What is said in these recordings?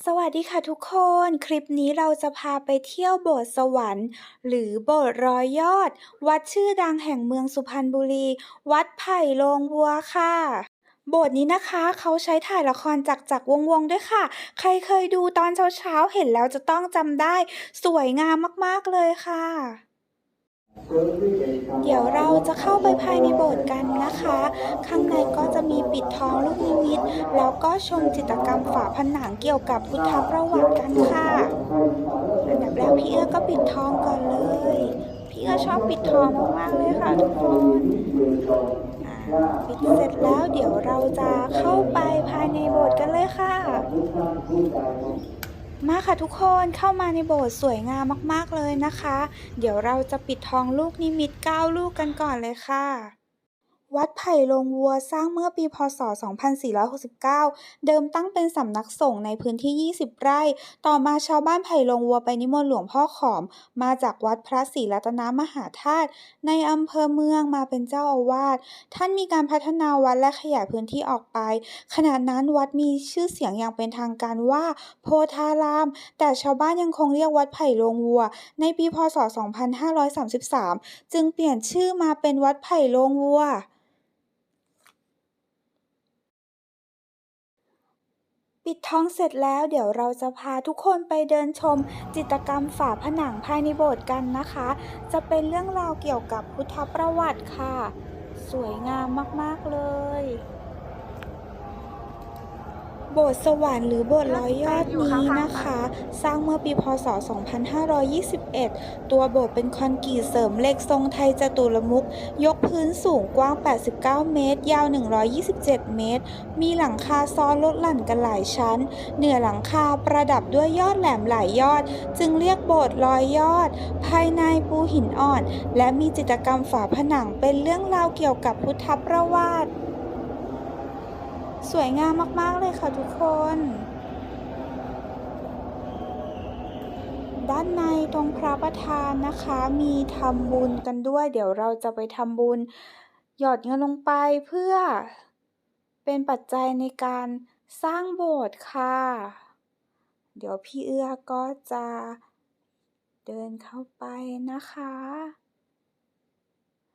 สวัสดีค่ะทุกคน คลิปนี้เราจะพาไปเที่ยวโบสถ์สวรรค์ หรือโบสถ์ร้อยยอด วัดชื่อดังแห่งเมืองสุพรรณบุรี วัดไผ่โรงวัวค่ะ โบสถ์นี้นะคะเขาใช้ถ่ายละครจักจักรวงวงด้วยค่ะ ใครเคยดูตอนเช้าๆเห็นแล้วจะต้องจำได้ สวยงามมากๆเลยค่ะ เดี๋ยวเราจะเข้าไปภายในโบสถ์กันนะคะ ข้างในก็จะมีปิดทองลูกนิมิต แล้วก็ชมจิตรกรรมฝาผนังเกี่ยวกับพุทธประวัติกันค่ะ อันดับแรกพี่เอื้อก็ปิดทองก่อนเลย พี่เอื้อชอบปิดทองมากๆเลยค่ะทุกคนปิดเสร็จแล้วเดี๋ยวเราจะเข้าไปภายในโบสถ์กันเลยค่ะ มาค่ะทุกคนเข้ามาในโบสถ์สวยงามมากๆเลยนะคะ เดี๋ยวเราจะปิดทองลูกนิมิต9ลูกกันก่อนเลยค่ะ วัดไผ่โรงวัวสร้างเมื่อปีพศ 2469 เดิมตั้งเป็นสำนักสงฆ์ในพื้นที่ 20 ไร่ ต่อมาชาวบ้านไผ่โรงวัวไปนิมนต์หลวงพ่อขอม มาจากวัดพระศรีรัตนมหาธาตุในอำเภอเมืองมาเป็นเจ้าอาวาส ท่านมีการพัฒนาวัดและขยายพื้นที่ออกไป ขณะนั้นวัดมีชื่อเสียงอย่างเป็นทางการว่า โพธาราม แต่ชาวบ้านยังคงเรียกวัดไผ่โรงวัว ในปีพศ 2533 จึงเปลี่ยนชื่อมาเป็นวัดไผ่โรงวัว ปิดท้องเสร็จแล้วเดี๋ยวเราจะพาทุกคนไปเดินชม จิตรกรรมฝาผนังภายในโบสถ์กันนะคะ จะเป็นเรื่องราวเกี่ยวกับพุทธประวัติค่ะ สวยงามมาก ๆ เลย โบสถ์สวรรค์หรือโบสถ์ร้อยยอดนี้นะคะ สร้างเมื่อปีพศ 2521 ตัวโบสถ์เป็นคอนกรีตเสริมเหล็กทรงไทยจตุรมุขยกพื้นสูงกว้าง 89 เมตร ยาว 127 เมตร มีหลังคาซ้อนลดหลั่นกันหลายชั้น เหนือหลังคาประดับด้วยยอดแหลมหลายยอด จึงเรียกโบสถ์ร้อยยอด ภายในปูหินอ่อน และมีจิตรกรรมฝาผนังเป็นเรื่องราวเกี่ยวกับพุทธประวัติ สวยงามมากๆเลยค่ะทุกคน ด้านในตรงพระประธานนะคะ มีทำบุญกันด้วย เดี๋ยวเราจะไปทำบุญ หยอดเงินลงไปเพื่อ เป็นปัจจัยในการสร้างโบสถ์ค่ะ เดี๋ยวพี่เอื้อก็จะเดินเข้าไปนะคะ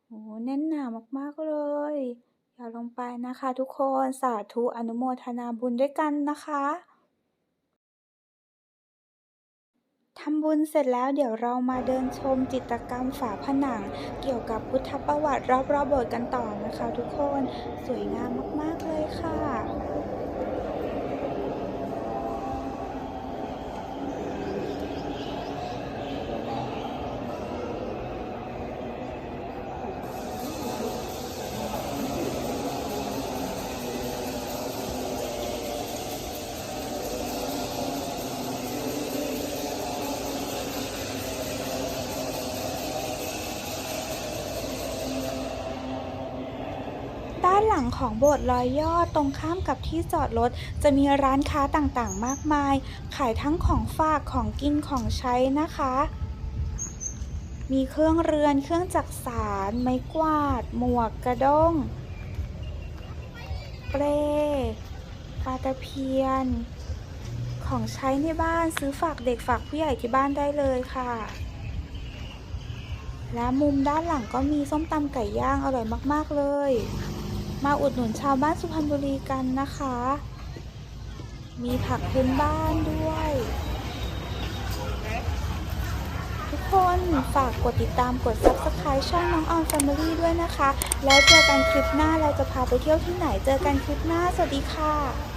โอ้แน่นหนามากๆเลย อย่าลงไปนะคะทุกคนสาธุอนุโมทนาบุญด้วยกันนะคะทำบุญเสร็จแล้วเดี๋ยวเรามาเดินชมจิตรกรรมฝาผนัง เกี่ยวกับพุทธประวัติรอบๆโบสถ์กันต่อนะคะทุกคนสวยงามมากๆเลยค่ะ ลังของโบสถ์ลอยยอดตรงข้ามกับที่จอดรถ จะมีร้านค้าต่างๆ มากมาย ขายทั้งของฝากของกินของใช้นะคะ มีเครื่องเรือนเครื่องจักสานไม้กวาด หมวกกระด้ง เปรปลาตะเพียน ของใช้ในบ้านซื้อฝากเด็กฝากผู้ใหญ่ที่บ้านได้เลยค่ะและมุมด้านหลังก็มีส้มตำไก่ย่างอร่อยมาก ๆ เลย มาอุดหนุนชาวบ้านสุพรรณบุรีกันนะคะ มีผักพื้นบ้านด้วย ทุกคนฝากกดติดตามกด subscribe ช่องน้องออน Family ด้วยนะคะ แล้วเจอกันคลิปหน้าเราจะพาไปเที่ยวที่ไหน เจอกันคลิปหน้า สวัสดีค่ะ